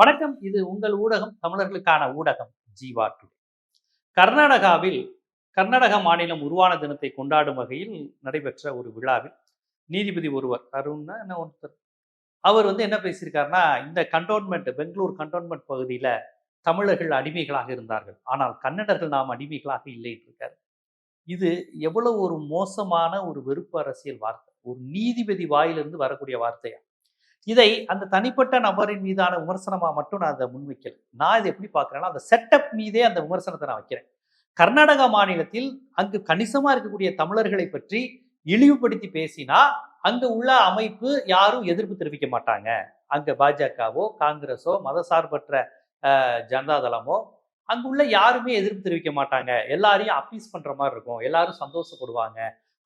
வணக்கம். இது உங்கள் ஊடகம் தமிழர்களுக்கான ஊடகம் ஜீவா டுடே. கர்நாடகாவில் கர்நாடக மாநிலம் உருவான தினத்தை கொண்டாடும் வகையில் நடைபெற்ற ஒரு விழாவில் நீதிபதி ஒருவர் அருண்னா என்ன ஒருத்தர் அவர் வந்து என்ன பேசியிருக்காருன்னா இந்த கண்டோன்மெண்ட் பெங்களூர் கண்டோன்மெண்ட் பகுதியில் தமிழர்கள் அடிமைகளாக இருந்தார்கள். ஆனால் கன்னடர்கள் நாம் அடிமைகளாக இல்லை இருக்கார். இது எவ்வளவு ஒரு மோசமான ஒரு வெறுப்பு அரசியல் வார்த்தை ஒரு நீதிபதி வாயிலிருந்து வரக்கூடிய வார்த்தையா? இதை அந்த தனிப்பட்ட நபரின் மீதான விமர்சனமாக மட்டும் நான் அதை முன்வைக்கல. நான் இதை எப்படி பார்க்குறேன்னா அந்த செட்டப் மீதே அந்த விமர்சனத்தை நான் வைக்கிறேன். கர்நாடகா மாநிலத்தில் அங்கு கணிசமாக இருக்கக்கூடிய தமிழர்களை பற்றி இழிவுபடுத்தி பேசினா அங்கு உள்ள அமைப்பு யாரும் எதிர்ப்பு தெரிவிக்க மாட்டாங்க. அங்கே பாஜகவோ காங்கிரஸோ மதசார்பற்ற ஜனதாதளமோ அங்குள்ள யாருமே எதிர்ப்பு தெரிவிக்க மாட்டாங்க. எல்லாரையும் அப்பீஸ் பண்ற மாதிரி இருக்கும். எல்லாரும் சந்தோஷப்படுவாங்க.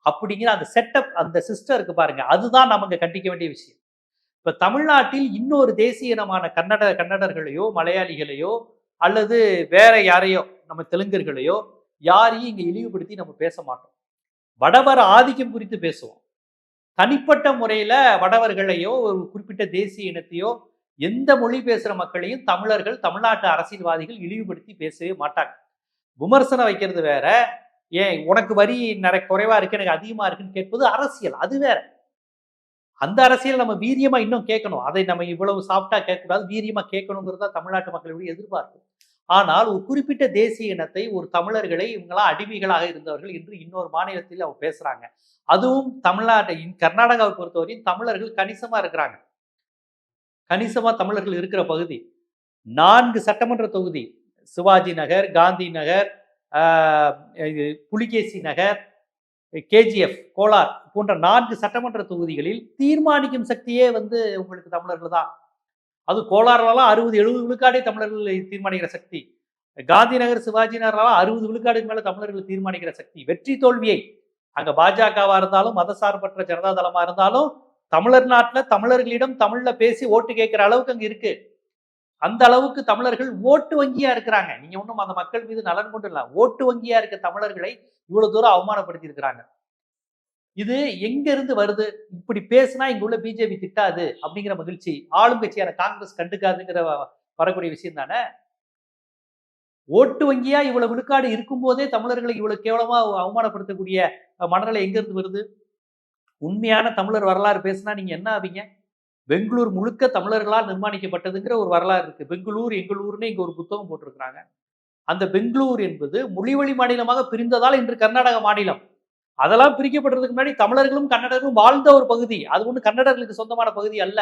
அப்படிங்கிற அந்த செட்டப் அந்த சிஸ்டம் இருக்கு பாருங்க. அதுதான் நமக்கு கண்டிக்க வேண்டிய விஷயம். இப்ப தமிழ்நாட்டில் இன்னொரு தேசிய இனமான கன்னட கன்னடர்களையோ மலையாளிகளையோ அல்லது வேற யாரையோ நம்ம தெலுங்கர்களையோ யாரையும் இங்க இழிவுபடுத்தி நம்ம பேச மாட்டோம். வடவர் ஆதிக்கம் குறித்து பேசுவோம். தனிப்பட்ட முறையில வடவர்களையோ ஒரு குறிப்பிட்ட தேசிய இனத்தையோ எந்த மொழி பேசுற மக்களையும் தமிழர்கள் தமிழ்நாட்டு அரசியல்வாதிகள் இழிவுபடுத்தி பேசவே மாட்டாங்க. விமர்சனம் வைக்கிறது வேற. ஏன் உனக்கு வரி நிறைய குறைவா இருக்கு எனக்கு அதிகமா இருக்குன்னு கேட்பது அரசியல் அது வேற. அந்த அரசியல் நம்ம வீரியமா இன்னும் கேட்கணும். அதை நம்ம இவ்வளவு சாப்பிட்டா கேட்கக்கூடாது. வீரியமா கேட்கணுங்கிறது தான் தமிழ்நாட்டு மக்களுடைய எதிர்பார்ப்பு. ஆனால் ஒரு குறிப்பிட்ட தேசிய இனத்தை ஒரு தமிழர்களை இவங்களாம் அடிமைகளாக இருந்தவர்கள் இன்று இன்னொரு மாநிலத்தில் அவங்க பேசுறாங்க. அதுவும் தமிழ்நாட்டை கர்நாடகாவை பொறுத்தவரையும் தமிழர்கள் கணிசமா இருக்கிறாங்க. கணிசமா தமிழர்கள் இருக்கிற பகுதி. நான்கு சட்டமன்ற தொகுதி. சிவாஜி நகர் காந்தி நகர் புலிகேசி நகர் கேஜிஎஃப் கோலார் போன்ற நான்கு சட்டமன்ற தொகுதிகளில் தீர்மானிக்கும் சக்தியே வந்து உங்களுக்கு தமிழர்கள் தான். அது கோலாறுலாம் அறுபது எழுபது விழுக்காடே தமிழர்கள் தீர்மானிக்கிற சக்தி. காந்தி நகர் சிவாஜி நகர்லாம் அறுபது விழுக்காடுக்கு மேலே தமிழர்கள் தீர்மானிக்கிற சக்தி. வெற்றி தோல்வியை. அங்கே பாஜகவாக இருந்தாலும் மதசார்பற்ற ஜனதா தளமாக இருந்தாலும் தமிழர் நாட்டில் தமிழர்களிடம் தமிழில் பேசி ஓட்டு கேட்குற அளவுக்கு அங்கே இருக்குது அந்த அளவுக்கு தமிழர்கள் ஓட்டு வங்கியா இருக்கிறாங்க. நீங்க ஒண்ணும் அந்த மக்கள் மீது நலன் கொண்டு இல்ல. ஓட்டு வங்கியா இருக்க தமிழர்களை இவ்வளவு தூரம் அவமானப்படுத்தி இருக்கிறாங்க இது எங்க இருந்து வருது? இப்படி பேசினா இங்க உள்ள பிஜேபி திட்டாது அப்படிங்கிற மகிழ்ச்சி ஆளும் கட்சியான காங்கிரஸ் கண்டுக்காதுங்கிற வ- வரக்கூடிய விஷயம் தானே? ஓட்டு வங்கியா இவ்வளவு விழுக்காடு இருக்கும்போதே தமிழர்களை இவ்வளவு கேவலமா அவமானப்படுத்தக்கூடிய மனநிலை எங்க இருந்து வருது? உண்மையான தமிழர் வரலாறு பேசினா நீங்க என்ன ஆவீங்க? பெங்களூர் முழுக்க தமிழர்களால் நிர்மாணிக்கப்பட்டதுங்கிற ஒரு வரலாறு இருக்கு. பெங்களூர் எங்களூர்னு இங்கே ஒரு புத்தகம் போட்டிருக்கிறாங்க. அந்த பெங்களூர் என்பது மொழிவழி மாநிலமாக பிரிந்ததால் இன்று கர்நாடக மாநிலம். அதெல்லாம் பிரிக்கப்பட்டதுக்கு முன்னாடி தமிழர்களும் கன்னடர்களும் வாழ்ந்த ஒரு பகுதி. அது ஒன்று கன்னடர்களுக்கு சொந்தமான பகுதி அல்ல.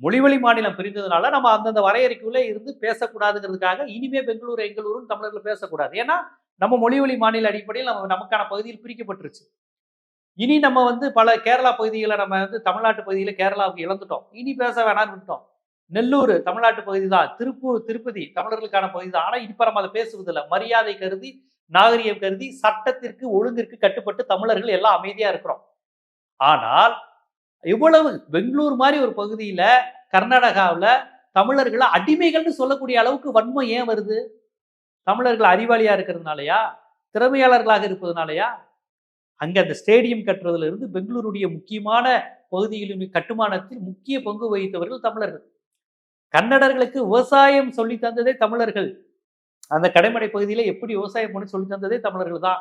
மொழிவழி மாநிலம் பிரிந்ததுனால நம்ம அந்தந்த வரையறைக்குள்ளே இருந்து பேசக்கூடாதுங்கிறதுக்காக இனிமே பெங்களூர் எங்களூரும் தமிழர்கள் பேசக்கூடாது. ஏன்னா நம்ம மொழிவழி மாநில அடிப்படையில் நம்ம நமக்கான பகுதியில் பிரிக்கப்பட்டுருச்சு. இனி நம்ம வந்து பல கேரளா பகுதிகளை நம்ம வந்து தமிழ்நாட்டு பகுதியில் கேரளாவுக்கு இழந்துட்டோம். இனி பேச வேணாம்னு விட்டோம் நெல்லூர் தமிழ்நாட்டு பகுதி தான் திருப்பூர் திருப்பதி தமிழர்களுக்கான பகுதி தான் ஆனால் இப்போ நம்ம அதை பேசுவதில்லை. மரியாதை கருதி நாகரிகம் கருதி சட்டத்திற்கு ஒழுங்கிற்கு கட்டுப்பட்டு தமிழர்கள் எல்லாம் அமைதியா இருக்கிறோம். ஆனால் இவ்வளவு பெங்களூர் மாதிரி ஒரு பகுதியில கர்நாடகாவுல தமிழர்களை அடிமைகள்னு சொல்லக்கூடிய அளவுக்கு வன்மம் ஏன் வருது? தமிழர்கள் அறிவாளியா இருக்கிறதுனாலயா? திறமையாளர்களாக இருப்பதுனாலயா? அங்க அந்த ஸ்டேடியம் கட்டுறதுல இருந்து பெங்களூருடைய முக்கியமான பகுதிகளின் கட்டுமானத்தில் முக்கிய பங்கு வகித்தவர்கள் தமிழர்கள். கன்னடர்களுக்கு விவசாயம் சொல்லி தந்ததே தமிழர்கள். அந்த கடைமடை பகுதியில எப்படி விவசாயம் பண்ணி சொல்லி தந்ததே தமிழர்கள் தான்.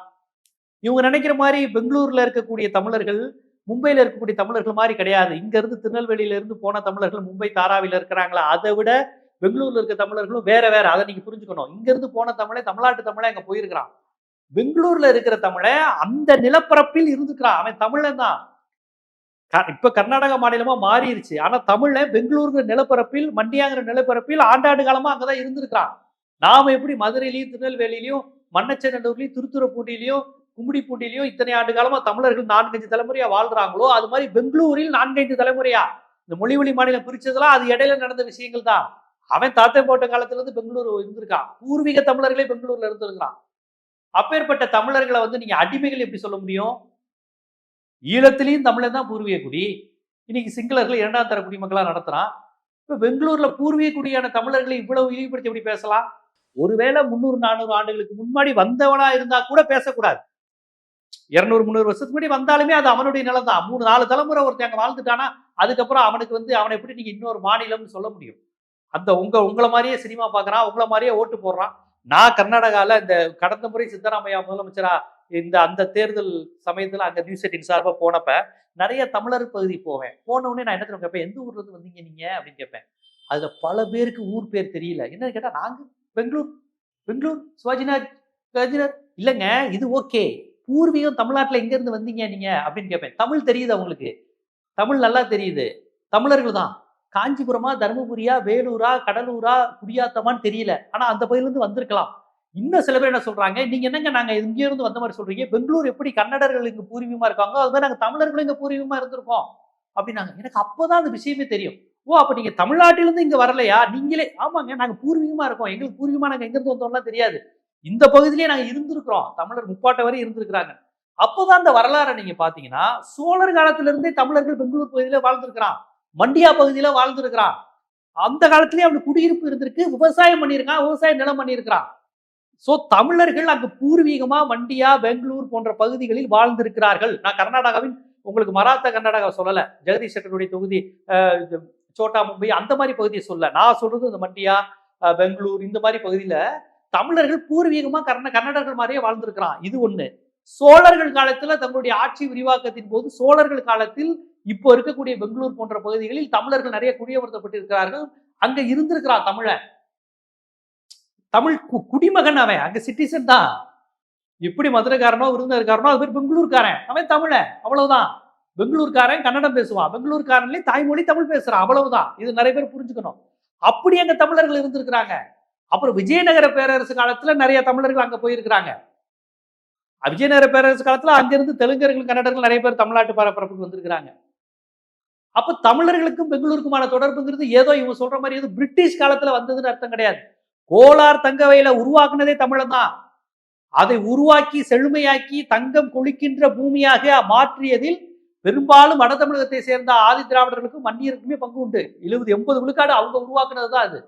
இவங்க நினைக்கிற மாதிரி பெங்களூர்ல இருக்கக்கூடிய தமிழர்கள் மும்பையில இருக்கக்கூடிய தமிழர்கள் மாதிரி கிடையாது. இங்க இருந்து திருநெல்வேலியில இருந்து போன தமிழர்கள் மும்பை தாராவில இருக்கிறாங்களா? அதை விட பெங்களூர்ல இருக்க தமிழர்களும் வேற வேற. அதை நீங்க புரிஞ்சுக்கணும். இங்க இருந்து போன தமிழை தமிழ்நாட்டு தமிழே அங்க போயிருக்கிறான். பெங்களூர்ல இருக்கிற தமிழ அந்த நிலப்பரப்பில் இருந்துக்கிறான். அவன் தமிழன் தான். இப்ப கர்நாடக மாநிலமா மாறிடுச்சு ஆனா தமிழ பெங்களூருங்கிற நிலப்பரப்பில் மண்டியாங்கிற நிலப்பரப்பில் ஆண்டாண்டு காலமா அங்கதான் இருந்திருக்கான் நாம எப்படி மதுரையிலயும் திருநெல்வேலியிலயும் மன்னச்சநல்லூர்லயும் திருத்துறைப்பூண்டிலையும் கும்மிடிப்பூண்டிலையும் இத்தனை ஆண்டு காலமா தமிழர்கள் நான்கஞ்சு தலைமுறையா வாழ்றாங்களோ அது மாதிரி பெங்களூரில் நான்கைந்து தலைமுறையா. இந்த மொழிவழி மாநிலம் பிரிச்சதெல்லாம் அது இடையில நடந்த விஷயங்கள் தான். அவன் தாத்தை போட்ட காலத்துல இருந்து பெங்களூர் இருந்திருக்கான். பூர்வீக தமிழர்களே பெங்களூர்ல இருந்திருக்கிறான். அப்பேற்பட்ட தமிழர்களை வந்து நீங்க அடிமைகள் எப்படி சொல்ல முடியும்? ஈழத்திலையும் தமிழன் தான் பூர்வீக குடி. இன்னைக்கு சிங்களர்கள் இரண்டாம் தர குடிமக்களா நடத்துறான். இப்ப பெங்களூர்ல பூர்வீக குடியான தமிழர்களை இவ்வளவு இழிவுபடுத்தி எப்படி பேசலாம்? ஒருவேளை முந்நூறு நானூறு ஆண்டுகளுக்கு முன்னாடி வந்தவனா இருந்தா கூட பேசக்கூடாது. இருநூறு முந்நூறு வருஷத்துக்கு முன்னாடி வந்தாலுமே அது அவனுடைய நிலம் தான் மூணு நாலு தலைமுறை ஒருத்தன் அங்கே வாழ்ந்துட்டானா அதுக்கப்புறம் அவனுக்கு வந்து அவனை எப்படி நீங்க இன்னொரு மாநிலம்னு சொல்ல முடியும்? அந்த உங்க உங்களை மாதிரியே சினிமா பாக்குறான் உங்களை மாதிரியே ஓட்டு போடுறான். நான் கர்நாடகால இந்த கடந்த முறை சித்தராமையா முதலமைச்சரா இந்த அந்த தேர்தல் சமயத்தில் அங்கே நியூஸ் எயிட்டின் சார்பாக போனப்ப நிறைய தமிழர் பகுதி போவேன். போனவுடனே நான் என்ன கேட்பேன்? எந்த ஊர்ல இருந்து வந்தீங்க நீங்க? அப்படின்னு கேட்பேன். அதில் பல பேருக்கு ஊர் பேர் தெரியல. என்னன்னு கேட்டால் நாங்கள் பெங்களூர் பெங்களூர் சிவாஜிநாத் கஜிநாத் இல்லைங்க இது ஓகே. பூர்வீகம் தமிழ்நாட்டில் எங்கேருந்து வந்தீங்க நீங்க? அப்படின்னு கேட்பேன். தமிழ் தெரியுது அவங்களுக்கு தமிழ் நல்லா தெரியுது. தமிழர்கள் தான். காஞ்சிபுரமா தருமபுரியா வேலூரா கடலூரா குடியாத்தமான்னு தெரியல. ஆனா அந்த பகுதியிலிருந்து வந்திருக்கலாம். இன்னும் சில பேர் என்ன சொல்றாங்க நீங்க என்னங்க நாங்க இங்க இருந்து வந்த மாதிரி சொல்றீங்க? பெங்களூர் எப்படி கன்னடர்கள் இங்க பூர்வீகமா இருக்காங்க? அது மாதிரி நாங்க தமிழர்களும் இங்க பூர்வீகமா இருந்திருக்கோம். அப்படின்னாங்க. எனக்கு அப்போதான் அந்த விஷயமே தெரியும். ஓ அப்ப நீங்க தமிழ்நாட்டிலிருந்து இங்க வரலையா? நீங்களே ஆமாங்க நாங்க பூர்வீகமா இருக்கோம். எங்களுக்கு பூர்வீகமா நாங்க எங்கிருந்து வந்தோம்லாம் தெரியாது. இந்த பகுதியிலேயே நாங்க இருந்திருக்கிறோம். தமிழர் முப்பாட்ட வரை இருந்திருக்கிறாங்க. அப்போதான் அந்த வரலாறை நீங்க பாத்தீங்கன்னா சோழர் காலத்திலிருந்தே தமிழர்கள் பெங்களூர் பகுதியில வாழ்ந்திருக்கிறான். மண்டியா பகுதியில வாழ்ந்துருக்கிறான். அந்த காலத்திலேயே அவனுக்கு குடியிருப்பு இருந்திருக்கு விவசாயம் பண்ணியிருக்கான் விவசாய நிலம் பண்ணியிருக்கிறான். சோ தமிழர்கள் அங்கு பூர்வீகமா மண்டியா பெங்களூர் போன்ற பகுதிகளில் வாழ்ந்திருக்கிறார்கள். நான் கர்நாடகாவின் உங்களுக்கு மராத்தா கர்நாடகா சொல்லல ஜெகதீஷ் செட்டருடைய தொகுதி அஹ், சோட்டா மும்பை அந்த மாதிரி பகுதியை சொல்ல நான் சொல்றது இந்த மண்டியா பெங்களூர் இந்த மாதிரி பகுதியில தமிழர்கள் பூர்வீகமா கர்ண கன்னடர்கள் மாதிரியே வாழ்ந்திருக்கிறான். இது ஒண்ணு. சோழர்கள் காலத்துல தங்களுடைய ஆட்சி விரிவாக்கத்தின் போது சோழர்கள் காலத்தில் இப்போ இருக்கக்கூடிய பெங்களூர் போன்ற பகுதிகளில் தமிழர்கள் நிறைய குடியமர்த்தப்பட்டிருக்கிறார்கள். அங்க இருந்திருக்கிறான் தமிழன். தமிழ் கு- குடிமகன் அவன். அங்க சிட்டிசன் தான். எப்படி மதுரைக்காரனோ விருந்தினர்காரனோ அது பேர் பெங்களூர்காரன். அவன் தமிழ அவ்வளவுதான். பெங்களூர்காரன் கன்னடம் பேசுவான். பெங்களூர்காரன்லேயே தாய்மொழி தமிழ் பேசுறான். அவ்வளவுதான். இது நிறைய பேர் புரிஞ்சுக்கணும். அப்படி அங்க தமிழர்கள் இருந்திருக்கிறாங்க. அப்புறம் விஜயநகர பேரரசு காலத்துல நிறைய தமிழர்கள் அங்க போயிருக்கிறாங்க. விஜயநகர பேரரசு காலத்துல அங்கிருந்து தெலுங்கர்கள் கன்னடர்கள் நிறைய பேர் தமிழ்நாட்டு பரப்பரப்புக்கு வந்திருக்கிறாங்க. அப்ப தமிழர்களுக்கும் பெங்களூருக்குமான தொடர்புங்கிறது ஏதோ இவங்க சொல்ற மாதிரி ஏதோ பிரிட்டிஷ் காலத்துல வந்ததுன்னு அர்த்தம் கிடையாது. கோலார் தங்கவையில உருவாக்குனதே தமிழன் தான். அதை உருவாக்கி செழுமையாக்கி தங்கம் கொளிக்கின்ற பூமியாக மாற்றியதில் பெரும்பாலும் வட தமிழகத்தை சேர்ந்த ஆதி திராவிடர்களுக்கும் மன்னியருக்குமே பங்கு உண்டு. எழுபது எண்பது விழுக்காடு அவங்க உருவாக்குனது தான் அது.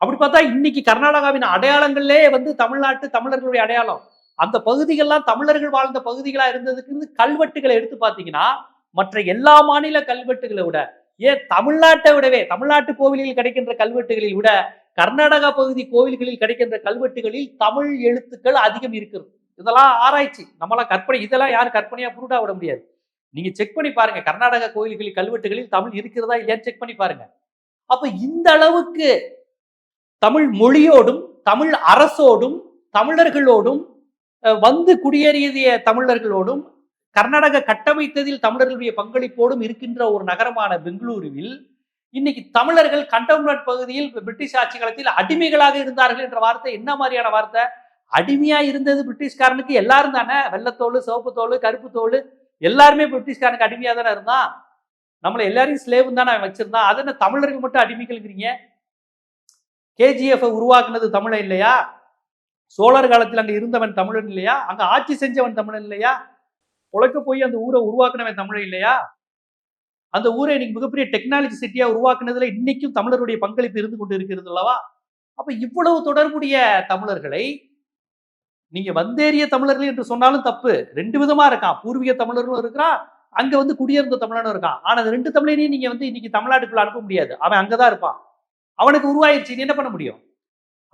அப்படி பார்த்தா இன்னைக்கு கர்நாடகாவின் அடையாளங்களே வந்து தமிழ்நாட்டு தமிழர்களுடைய அடையாளம். அந்த பகுதிகள்லாம் தமிழர்கள் வாழ்ந்த பகுதிகளா இருந்ததுக்கு கல்வெட்டுகளை எடுத்து பார்த்தீங்கன்னா மற்ற எல்லா மாநில கல்வெட்டுகளை விட ஏன் தமிழ்நாட்டை விடவே தமிழ்நாட்டு கோவில்களில் கிடைக்கின்ற கல்வெட்டுகளில் விட கர்நாடகா பகுதி கோவில்களில் கிடைக்கின்ற கல்வெட்டுகளில் தமிழ் எழுத்துக்கள் அதிகம் இருக்கிறது. இதெல்லாம் ஆராய்ச்சி. நம்மளாம் கற்பனை இதெல்லாம் யாரும் கற்பனையா புருடா விட முடியாது. நீங்க செக் பண்ணி பாருங்க கர்நாடகா கோவில்களில் கல்வெட்டுகளில் தமிழ் இருக்கிறதா இல்லையான்னு செக் பண்ணி பாருங்க. அப்ப இந்த அளவுக்கு தமிழ் மொழியோடும் தமிழ் அரசோடும் தமிழர்களோடும் வந்து குடியேறிய தமிழர்களோடும் கர்நாடக கட்டமைத்ததில் தமிழர்களுடைய பங்களிப்போடும் இருக்கின்ற ஒரு நகரமான பெங்களூருவில் இன்னைக்கு தமிழர்கள் கண்டோன்மெண்ட் பகுதியில் பிரிட்டிஷ் ஆட்சி காலத்தில் அடிமைகளாக இருந்தார்கள் என்ற வார்த்தை என்ன மாதிரியான வார்த்தை? அடிமையா இருந்தது பிரிட்டிஷ்காரனுக்கு எல்லாரும் தானே? வெள்ளத்தோல் சிவப்பு தோல் கருப்பு தோல் எல்லாருமே பிரிட்டிஷ்காரனுக்கு அடிமையா தானே இருந்தான்? நம்மளை எல்லாரையும் ஸ்லேவும் தானே வச்சிருந்தான். அது என்ன தமிழர்கள் மட்டும் அடிமைகள்ங்கிறீங்க கேஜிஎஃப் உருவாக்குனது தமிழன் இல்லையா? சோழர் காலத்தில் அங்க இருந்தவன் தமிழன் இல்லையா? அங்க ஆட்சி செஞ்சவன் தமிழன் இல்லையா? உழைக்க போய் அந்த ஊரை உருவாக்குனவன் தமிழன் இல்லையா? அந்த ஊரை இன்னைக்கு மிகப்பெரிய டெக்னாலஜி சிட்டியா உருவாக்குனதுல இன்னைக்கும் தமிழருடைய பங்களிப்பு இருந்து கொண்டு இருக்கிறது அல்லவா? அப்ப இவ்வளவு தொடர்புடைய தமிழர்களை நீங்க வந்தேறிய தமிழர்கள் என்று சொன்னாலும் தப்பு. ரெண்டு விதமா இருக்கான். பூர்வீக தமிழர்களும் இருக்கிறான் அங்க வந்து குடியிருந்த தமிழனும் இருக்கான். ஆனா அந்த ரெண்டு தமிழனையும் நீங்க வந்து இன்னைக்கு தமிழ்நாட்டுக்குள்ள அனுப்ப முடியாது. அவன் அங்கதான் இருப்பான். அவனுக்கு உருவாயிருச்சு. நீ என்ன பண்ண முடியும்?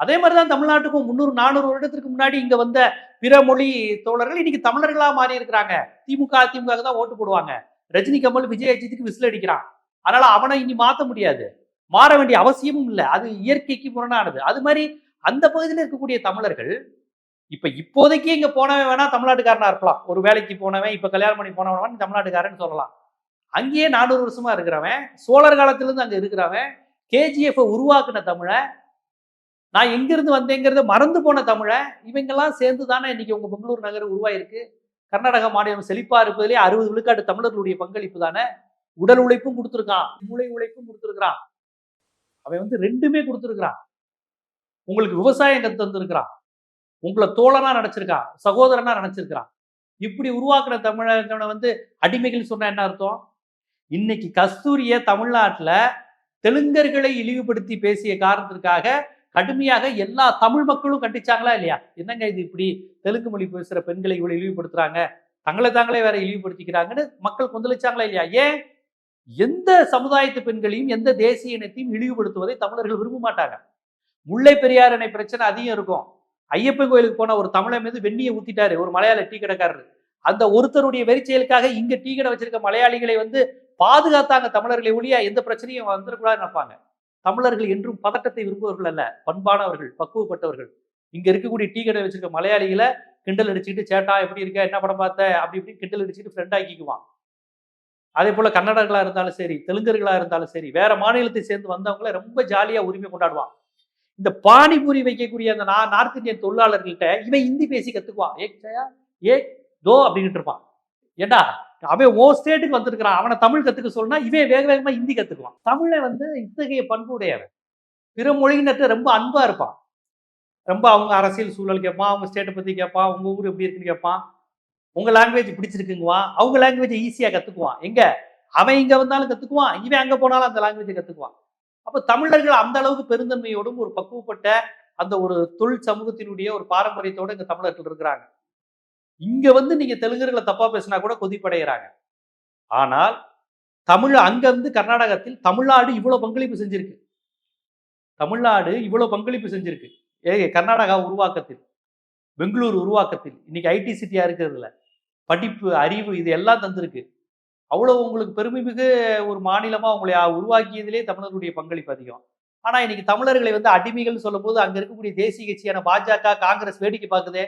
அதே மாதிரி தான் தமிழ்நாட்டுக்கும் முந்நூறு நானூறு வருடத்திற்கு முன்னாடி இங்க வந்த பிற மொழி தோழர்கள் இன்னைக்கு தமிழர்களா மாறி இருக்கிறாங்க. திமுக அதிமுக தான் ஓட்டு போடுவாங்க. ரஜினி கமல் விஜய் அஜித்துக்கு விசில் அடிக்கிறான். அதனால அவனை இனி மாத்த முடியாது. மாற வேண்டிய அவசியமும் இல்லை. அது இயற்கைக்கு முரணானது அது மாதிரி அந்த பகுதியில் இருக்கக்கூடிய தமிழர்கள் இப்ப இப்போதைக்கு இங்க போனவன் வேணா தமிழ்நாட்டுக்காரனா இருக்கலாம். ஒரு வேலைக்கு போனவன் இப்ப கல்யாணம் பண்ணி போனவன் தமிழ்நாட்டுக்காரன் சொல்லலாம். அங்கேயே நானூறு வருஷமா இருக்கிறவன் சோழர் காலத்துல இருந்து அங்க இருக்கிறவன் கேஜிஎஃப் உருவாக்குன தமிழை நான் எங்கிருந்து வந்தேங்கிறத மறந்து போன தமிழை இவங்கெல்லாம் சேர்ந்து தானே இன்னைக்கு உங்க பெங்களூர் நகர் உருவாயிருக்கு. கர்நாடக மாநிலம் செழிப்பா இருப்பதிலே அறுபது விழுக்காடு தமிழர்களுடைய பங்களிப்பு தானே? உடல் உழைப்பும் கொடுத்துருக்கான் மூளை உழைப்பும் கொடுத்துருக்கான் அவன் வந்து ரெண்டுமே கொடுத்துருக்கான் உங்களுக்கு விவசாயம் கற்று தந்திருக்கிறான். உங்களை தோழனா நினைச்சிருக்கான் சகோதரனா நினைச்சிருக்கிறான். இப்படி உருவாக்குற தமிழனை வந்து அடிமைகள் சொன்னா என்ன அர்த்தம்? இன்னைக்கு கஸ்தூரிய தமிழ்நாட்டுல தெலுங்கர்களை இழிவுபடுத்தி பேசிய காரணத்திற்காக கடுமையாக எல்லா தமிழ் மக்களும் கண்டிச்சாங்களா இல்லையா? என்னங்க இது இப்படி தெலுங்கு மொழி பேசுகிற பெண்களை இவ்வளோ இழிவுபடுத்துறாங்க? தங்களை தாங்களே வேற இழிவுபடுத்திக்கிறாங்கன்னு மக்கள் கொந்தளிச்சாங்களா இல்லையா? ஏன்? எந்த சமுதாயத்து பெண்களையும் எந்த தேசிய இனத்தையும் இழிவுபடுத்துவதை தமிழர்கள் விரும்ப மாட்டாங்க. முல்லை பெரியார் அணை பிரச்சனை அதிகம் இருக்கும். ஐயப்பன் கோயிலுக்கு போன ஒரு தமிழை மீது வெண்ணியை ஊத்திட்டாரு ஒரு மலையாள டீ கடைக்காரர். அந்த ஒருத்தருடைய வெறிச்செயலுக்காக இங்க டீ கடை வச்சிருக்க மலையாளிகளை வந்து பாதுகாத்தாங்க தமிழர்களை ஒழிய எந்த பிரச்சனையும் வந்துடக்கூடாதுன்னு நினைப்பாங்க. தமிழர்கள் என்றும் பதட்டத்தை விரும்புவர்கள் அல்ல பண்பானவர்கள் பக்குவப்பட்டவர்கள். இங்க இருக்கக்கூடிய டீ கடை வச்சிருக்க மலையாளிகளை கிண்டல் அடிச்சுக்கிட்டு சேட்டா எப்படி இருக்க? என்ன படம் பார்த்த? அப்படி இப்படி கிண்டல் அடிச்சுட்டு ஃப்ரெண்ட் ஆக்கிக்குவான். அதே போல கன்னடர்களா இருந்தாலும் சரி தெலுங்கர்களா இருந்தாலும் சரி வேற மாநிலத்தை சேர்ந்து வந்தவங்கள ரொம்ப ஜாலியா உரிமை கொண்டாடுவான். இந்த பானிபூரி வைக்கக்கூடிய அந்த நா- நார்த் இந்தியன் தொழிலாளர்கள்ட்ட இவன் ஹிந்தி பேசி கத்துக்குவான். ஏ ஏ தோ அப்படின்ட்டு இருப்பான். ஏண்டா? அவன் ஓ ஸ்டேட்டுக்கு வந்திருக்கிறான். அவனை தமிழ் கத்துக்க சொன்னா இவன் வேக வேகமா ஹிந்தி கத்துக்குவான். தமிழை வந்து இத்தகைய பண்பு உடையவன் பிற மொழியினர்கிட்ட ரொம்ப அன்பா இருப்பான். ரொம்ப அவங்க அரசியல் சூழல் கேட்பான் அவங்க ஸ்டேட்டை பத்தி கேட்பான் உங்க ஊர் எப்படி இருக்குன்னு கேட்பான் உங்க லாங்குவேஜ் பிடிச்சிருக்குங்குவான். அவங்க லாங்குவேஜ் ஈஸியா கத்துக்குவான். எங்க? அவன் இங்க வந்தாலும் கத்துக்குவான். இவன் அங்க போனாலும் அந்த லாங்குவேஜை கத்துக்குவான். அப்போ தமிழர்கள் அந்த அளவுக்கு பெருந்தன்மையோடும் ஒரு பக்குவப்பட்ட அந்த ஒரு தொழில் சமூகத்தினுடைய ஒரு பாரம்பரியத்தோட இங்க தமிழர்கள் இருக்கிறாங்க. இங்க வந்து நீங்க தெலுங்கர்களை தப்பா பேசினா கூட கொதிப்படைகிறாங்க ஆனால் தமிழ் அங்க இருந்து கர்நாடகத்தில் தமிழ்நாடு இவ்வளவு பங்களிப்பு செஞ்சிருக்கு. தமிழ்நாடு இவ்வளவு பங்களிப்பு செஞ்சிருக்கு. ஏ கர்நாடகா உருவாக்கத்தில் பெங்களூர் உருவாக்கத்தில் இன்னைக்கு ஐடி சிட்டியா இருக்கிறதுல படிப்பு அறிவு இது எல்லாம் தந்திருக்கு. அவ்வளவு உங்களுக்கு பெருமைமிகு ஒரு மாநிலமா உங்களை உருவாக்கியதிலே தமிழர்களுடைய பங்களிப்பு அதிகம். ஆனா இன்னைக்கு தமிழர்களை வந்து அடிமைகள் சொல்லும்போது அங்க இருக்கக்கூடிய தேசிய கட்சியான பாஜக காங்கிரஸ் வேடிக்கை பார்க்குதே.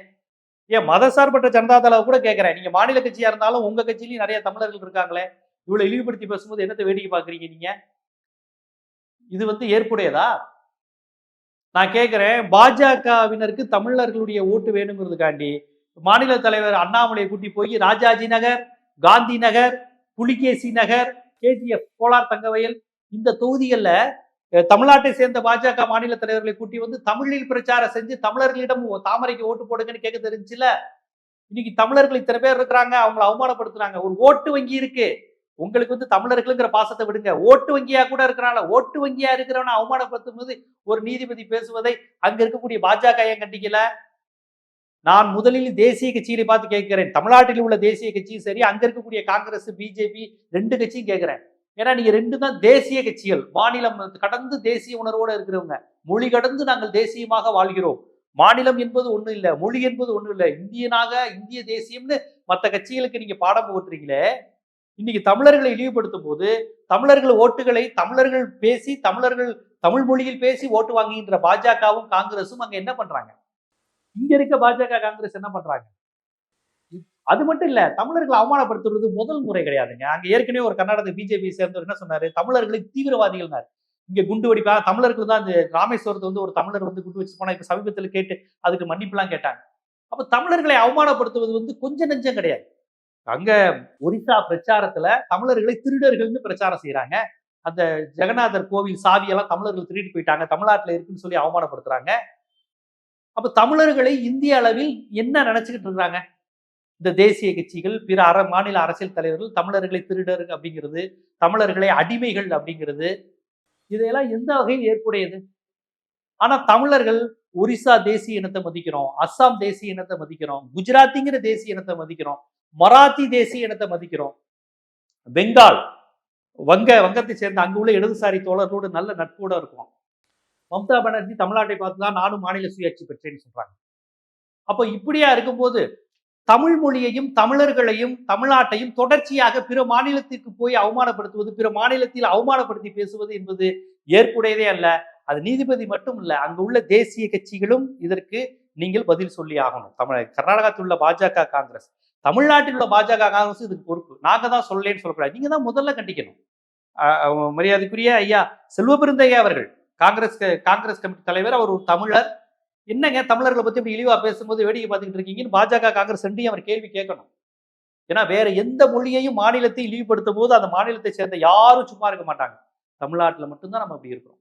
ஏன் மதசார்பற்ற ஜனதா தளவு கூட கேட்கிறேன் நீங்க மாநில கட்சியா இருந்தாலும் உங்க கட்சியிலயும் நிறைய தமிழர்கள் இருக்காங்களே. இவ்வளவு இழிவுபடுத்தி பேசும்போது என்னத்தை வேடிக்கை பார்க்கறீங்க நீங்க? இது வந்து ஏற்புடையதா? நான் கேட்கிறேன் பாஜகவினருக்கு தமிழர்களுடைய ஓட்டு வேணுங்கிறதுக்காண்டி மாநில தலைவர் அண்ணாமலையை கூட்டி போய் ராஜாஜி நகர் காந்தி நகர் புலிகேசி நகர் கேஜிஎஃப் கோலார் தங்கவயல் இந்த தொகுதிகள்ல தமிழ்நாட்டை சேர்ந்த பாஜக மாநில தலைவர்களை கூட்டி வந்து தமிழில் பிரச்சாரம் செஞ்சு தமிழர்களிடம் தாமரைக்கு ஓட்டு போடுங்கன்னு கேட்க தெரிஞ்சுல இன்னைக்கு தமிழர்கள் இத்தனை பேர் இருக்கிறாங்க அவங்களை அவமானப்படுத்துறாங்க. ஒரு ஓட்டு வங்கி இருக்கு. உங்களுக்கு வந்து தமிழர்களுங்கிற பாசத்தை விடுங்க. ஓட்டு வங்கியா கூட இருக்கிறாங்க ஓட்டு வங்கியா இருக்கிறவனை அவமானப்படுத்தும் போது ஒரு நீதிபதி பேசுவதை அங்க இருக்கக்கூடிய பாஜக ஏன் கண்டிக்கல? நான் முதலில் தேசிய கட்சிகளை பார்த்து கேட்கிறேன். தமிழ்நாட்டில் உள்ள தேசிய கட்சியும் சரி அங்க இருக்கக்கூடிய காங்கிரஸ் பிஜேபி ரெண்டு கட்சியும் கேட்கிறேன். ஏன்னா நீங்க ரெண்டு தான் தேசிய கட்சிகள். மாநிலம் கடந்து தேசிய உணர்வோட இருக்கிறவங்க. மொழி கடந்து நாங்கள் தேசியமாக வாழ்கிறோம். மாநிலம் என்பது ஒன்றும் இல்ல மொழி என்பது ஒன்றும் இல்ல. இந்தியனாக இந்திய தேசியம்னு மற்ற கட்சிகளுக்கு நீங்க பாடம் போட்டுறீங்களே இன்னைக்கு தமிழர்களை இழிவுபடுத்தும் போது தமிழர்கள் ஓட்டுகளை தமிழர்கள் பேசி தமிழர்கள் தமிழ் மொழியில் பேசி ஓட்டு வாங்குகின்ற பாஜகவும் காங்கிரஸும் அங்க என்ன பண்றாங்க? இங்க இருக்க பாஜக காங்கிரஸ் என்ன பண்றாங்க? அது மட்டும் இல்ல தமிழர்களை அவமானப்படுத்துறது முதல் முறை கிடையாதுங்க. அங்க ஏற்கனவே ஒரு கர்நாடக பிஜேபி சேர்ந்தவர் என்ன சொன்னாரு? தமிழர்களை தீவிரவாதிகள்னாரு. இங்க குண்டு வெடிப்பா தமிழர்கள் தான் இந்த ராமேஸ்வரத்தை வந்து ஒரு தமிழர் வந்து குண்டு வச்சு போனா இப்ப சமீபத்தில் கேட்டு அதுக்கு மன்னிப்புலாம் கேட்டாங்க. அப்ப தமிழர்களை அவமானப்படுத்துவது வந்து கொஞ்சம் நெஞ்சம் கிடையாது. அங்க ஒரிசா பிரச்சாரத்துல தமிழர்களை திருடர்கள்னு பிரச்சாரம் செய்யறாங்க அந்த ஜெகநாதர் கோவில் சாவியெல்லாம் தமிழர்கள் திருடிட்டு போயிட்டாங்க. தமிழ்நாட்டுல இருக்குன்னு சொல்லி அவமானப்படுத்துறாங்க. அப்ப தமிழர்களை இந்திய அளவில் என்ன நினைச்சுக்கிட்டு இருக்காங்க? இந்த தேசிய கட்சிகள் பிற அற மாநில அரசியல் தலைவர்கள் தமிழர்களை திருடர் அப்படிங்கிறது தமிழர்களை அடிமைகள் அப்படிங்கிறது இதையெல்லாம் எந்த வகையில் ஏற்புடையது? ஆனா தமிழர்கள் ஒரிசா தேசிய இனத்தை மதிக்கிறோம் அஸ்ஸாம் தேசிய இனத்தை மதிக்கிறோம் குஜராத்திங்கிற தேசிய இனத்தை மதிக்கிறோம் மராத்தி தேசிய இனத்தை மதிக்கிறோம். பெங்கால் வங்க வங்கத்தை சேர்ந்த அங்கு உள்ள இடதுசாரி தோழர்களோடு நல்ல நட்போட இருக்கும். மம்தா பானர்ஜி தமிழ்நாட்டை பார்த்து தான் நானும் மாநில சுயாட்சி பெற்றேன்னு சொல்றாங்க. அப்போ இப்படியா இருக்கும்போது தமிழ் மொழியையும் தமிழர்களையும் தமிழ்நாட்டையும் தொடர்ச்சியாக பிற மாநிலத்திற்கு போய் அவமானப்படுத்துவது பிற மாநிலத்தில் அவமானப்படுத்தி பேசுவது என்பது ஏற்புடையதே அல்ல. அது நீதிபதி மட்டும் இல்ல அங்கு உள்ள தேசிய கட்சிகளும் இதற்கு நீங்கள் பதில் சொல்லி ஆகணும். தமிழ் கர்நாடகத்தில் உள்ள பாஜக காங்கிரஸ். தமிழ்நாட்டில் உள்ள பாஜக காங்கிரஸ் இதுக்கு பொறுப்பு. நாங்க தான் சொல்லலேன்னு சொல்லக்கூடாது. நீங்க தான் முதல்ல கண்டிக்கணும். மரியாதைக்குரிய ஐயா செல்வபெருந்தையா அவர்கள் காங்கிரஸ் காங்கிரஸ் கமிட்டி தலைவர் அவர் ஒரு தமிழர். என்னங்க தமிழர்களை பத்தி இப்படி இழிவா பேசும்போது வேடிக்கை பார்த்துக்கிட்டு இருக்கீங்கன்னு பாஜக காங்கிரஸ் ரெண்டையும் அவர் கேள்வி கேட்கணும். ஏன்னா வேற எந்த மொழியையும் மாநிலத்தை இழிவுபடுத்தும் போது அந்த மாநிலத்தை சேர்ந்த யாரும் சும்மா இருக்க மாட்டாங்க. தமிழ்நாட்டில் மட்டும்தான் நம்ம அப்படி இருக்கிறோம்.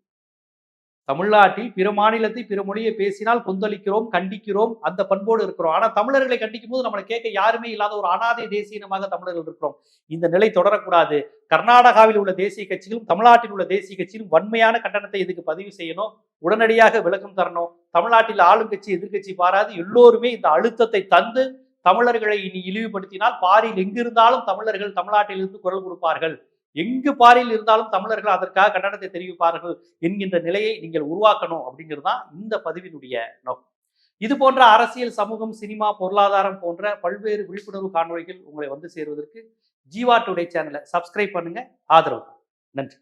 தமிழ்நாட்டில் பிற மாநிலத்தை பிற மொழியை பேசினால் கொந்தளிக்கிறோம் கண்டிக்கிறோம் அந்த பண்போடு இருக்கிறோம். ஆனா தமிழர்களை கண்டிக்கும் போது நம்மளை கேட்க யாருமே இல்லாத ஒரு அனாதை தேசியனமாக தமிழர்கள் இருக்கிறோம். இந்த நிலை தொடரக்கூடாது. கர்நாடகாவில் உள்ள தேசிய கட்சிகளும் தமிழ்நாட்டில் உள்ள தேசிய கட்சிகளும் வன்மையான கண்டனத்தை இதுக்கு பதிவு செய்யணும்? உடனடியாக விளக்கம் தரணும். தமிழ்நாட்டில் ஆளும் கட்சி எதிர்க்கட்சி பாராது எல்லோருமே இந்த அழுத்தத்தை தந்து தமிழர்களை இனி இழிவுபடுத்தினால் பாரியில் எங்கிருந்தாலும் தமிழர்கள் தமிழ்நாட்டிலிருந்து குரல் கொடுப்பார்கள். எங்கு பாரியில் இருந்தாலும் தமிழர்கள் அதற்காக கண்டனத்தை தெரிவிப்பார்கள் என்கின்ற நிலையை நீங்கள் உருவாக்கணும் அப்படிங்கிறது தான் இந்த பதிவினுடைய நோக்கம். இது போன்ற அரசியல் சமூகம் சினிமா பொருளாதாரம் போன்ற பல்வேறு விழிப்புணர்வு காணொளிகள் உங்களை வந்து சேருவதற்கு ஜீவா டுடே சேனலை சப்ஸ்கிரைப் பண்ணுங்க. ஆதரவு. நன்றி.